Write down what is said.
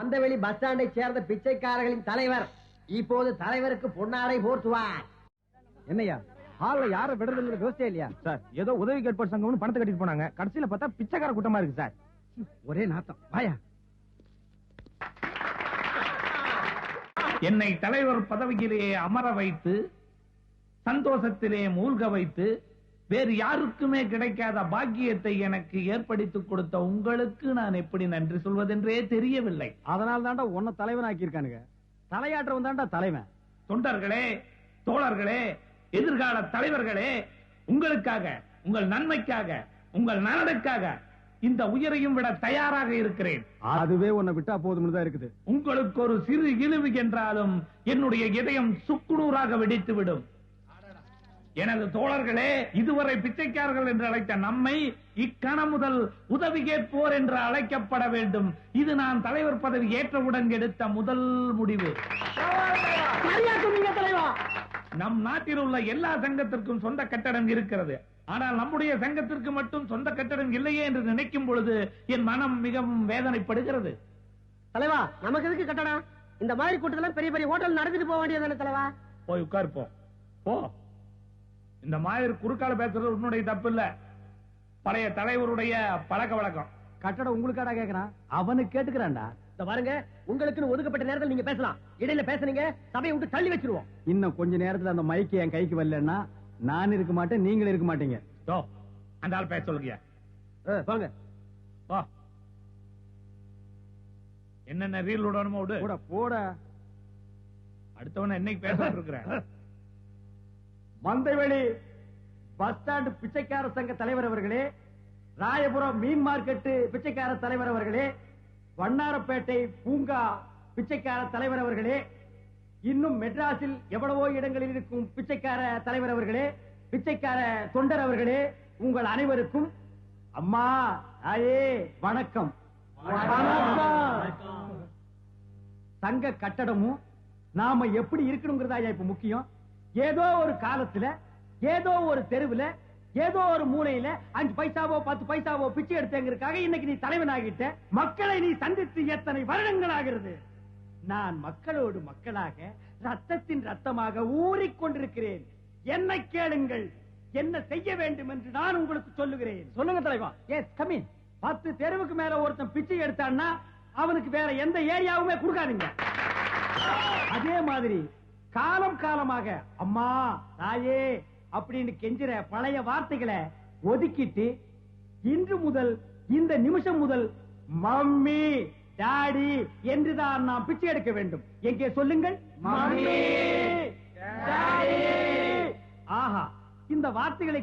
Mandaveli bus ஸ்டாண்டை சேர்ந்த பிச்சைக்காரர்களின் தலைவர். இப்போது தலைவருக்கு பொன்னாடை போர்த்துவார். என்னையா ஹால்ல யார விடுறதுங்கிற யோசிச்சே இல்லையா? சார் ஏதோ உதவி கேட்பார் சங்கம்னு பணத்தை கட்டிட்டு போனாங்க. கடைசியில பார்த்தா பிச்சைக்கார கூட்டமா இருக்கு சார். ஒரே நாத்தம். வாயா. என்னை தலைவர் பதவியிலே அமர வைத்து சந்தோஷத்திலே மூழ்க வைத்து வேறு யாருக்குமே கிடைக்காத பாக்கியத்தை எனக்கு ஏற்படுத்திக் கொடுத்த உங்களுக்கு நான் எப்படி நன்றி சொல்வதென்றே தெரியவில்லை. அதனால தாண்டா உன்னை தலைவன் ஆக்கியிருக்கானுங்க தலையாற்றவன் தாண்டா தலைவன். தொண்டர்களே தோழர்களே எதிர்கால தலைவர்களே உங்களுக்காக உங்கள் நன்மைக்காக உங்கள் நலனுக்காக இந்த உயிரையும் விட தயாராக இருக்கிறேன். அதுவே உன்னை விட்டா போதும்னு தான் இருக்குது. உங்களுக்கு ஒரு சிறு இழிவு என்றாலும் என்னுடைய இதயம் சுக்குநூறாக வெடித்து விடும் எனது தோழர்களே இதுவரை பிச்சைக்காரர்கள் என்று அழைத்த நம்மை இக்கணம் முதல் உதவி கேட்போர் என்று அழைக்கப்பட வேண்டும். இது நான் தலைவர் பதவி ஏற்றவுடன் எடுத்த முதல் முடிவு. நம் நாட்டில் உள்ள எல்லா சங்கத்திற்கும் சொந்த கட்டடம் இருக்கிறது. ஆனால் நம்முடைய சங்கத்திற்கு மட்டும் சொந்த கட்டடம் இல்லையே என்று நினைக்கும் பொழுது என் மனம் மிகவும் வேதனைப்படுகிறது. தலைவா நமக்கு எதுக்கு கட்டடம்? இந்த மாதிரி கூட்டத்துல பெரிய பெரிய ஹோட்டல் நடந்துட்டு போக வேண்டியதானே தலைவா? போய் உட்காருப்போம் போ. இந்த மாதிரி குறுக்கால பேசுறது உன்னுடைய தப்பு இல்ல பழைய தலைவருடைய பழக்க வழக்கம். கட்டடம் உங்களுக்காடா கேக்குறான்? அவனுக்கு கேட்டுக்கிறான்டா. இந்த பாருங்க உங்களுக்குன்னு ஒதுக்கப்பட்ட நேரத்தில் நீங்க பேசலாம். இடையில பேசுனீங்க சபையை விட்டு தள்ளி வச்சிருவோம். இன்னும் கொஞ்ச நேரத்துல அந்த மைக்கு என் கைக்கு வரலன்னா நான் இருக்க மாட்டேன் நீங்களும் இருக்க மாட்டீங்க. தோ அந்த ஆள் பேச சொல்லுங்க. வாங்க போ என்னென்ன ரீல் விடணுமோ விடு. போட போட. அடுத்தவன என்னைக்கு பேச இருக்கிறேன் மந்தைவெளி பஸ் ஸ்டாண்ட் பிச்சைக்கார சங்க தலைவர் அவர்களே ராயபுரம் மீன் மார்க்கெட்டு பிச்சைக்கார தலைவர் அவர்களே வண்ணாரப்பேட்டை பூங்கா பிச்சைக்கார தலைவர் அவர்களே இன்னும் மெட்ராஸில் எவ்வளவோ இடங்களில் இருக்கும் பிச்சைக்கார தலைவர் அவர்களே பிச்சைக்கார தொண்டர் அவர்களே உங்கள் அனைவருக்கும் அம்மா வணக்கம். வணக்கம். சங்க கட்டடமும் நாம எப்படி இருக்கணுங்கிறதா இப்ப முக்கியம்? ஏதோ ஒரு காலத்துல ஏதோ ஒரு தெருவுல ஏதோ ஒரு மூலையில அஞ்சு பைசாவோ பத்து பைசாவோ பிச்சை எடுத்தங்கிறதுக்காக இன்னைக்கு நீ தலைவன் ஆகிட்ட மக்களை நீ சந்தித்து எத்தனை வருடங்கள் ஆகிறது? நான் மக்களோடு மக்களாக ரத்தத்தின் ரத்தமாக ஊறிக்கொண்டிருக்கிறேன். என்ன கேளுங்கள் என்ன செய்ய வேண்டும் என்று நான் உங்களுக்கு சொல்லுகிறேன். சொல்லுங்க தலைவா. எஸ் கமின் பத்து தெருவுக்கு மேல ஒருத்தன் பிச்சை எடுத்தான்னா அவனுக்கு வேற எந்த ஏரியாவுமே கொடுக்காதீங்க. அதே மாதிரி காலம் காலமாக அம்மா தாயே அப்படின்னு கெஞ்சுற பழைய வார்த்தைகளை ஒதுக்கிட்டு இன்று முதல் இந்த நிமிஷம் முதல் மம்மி டாடி என்றுதான் நாம் பிச்சை எடுக்க வேண்டும். எங்கே சொல்லுங்கள்? ஆஹா இந்த வார்த்தைகளை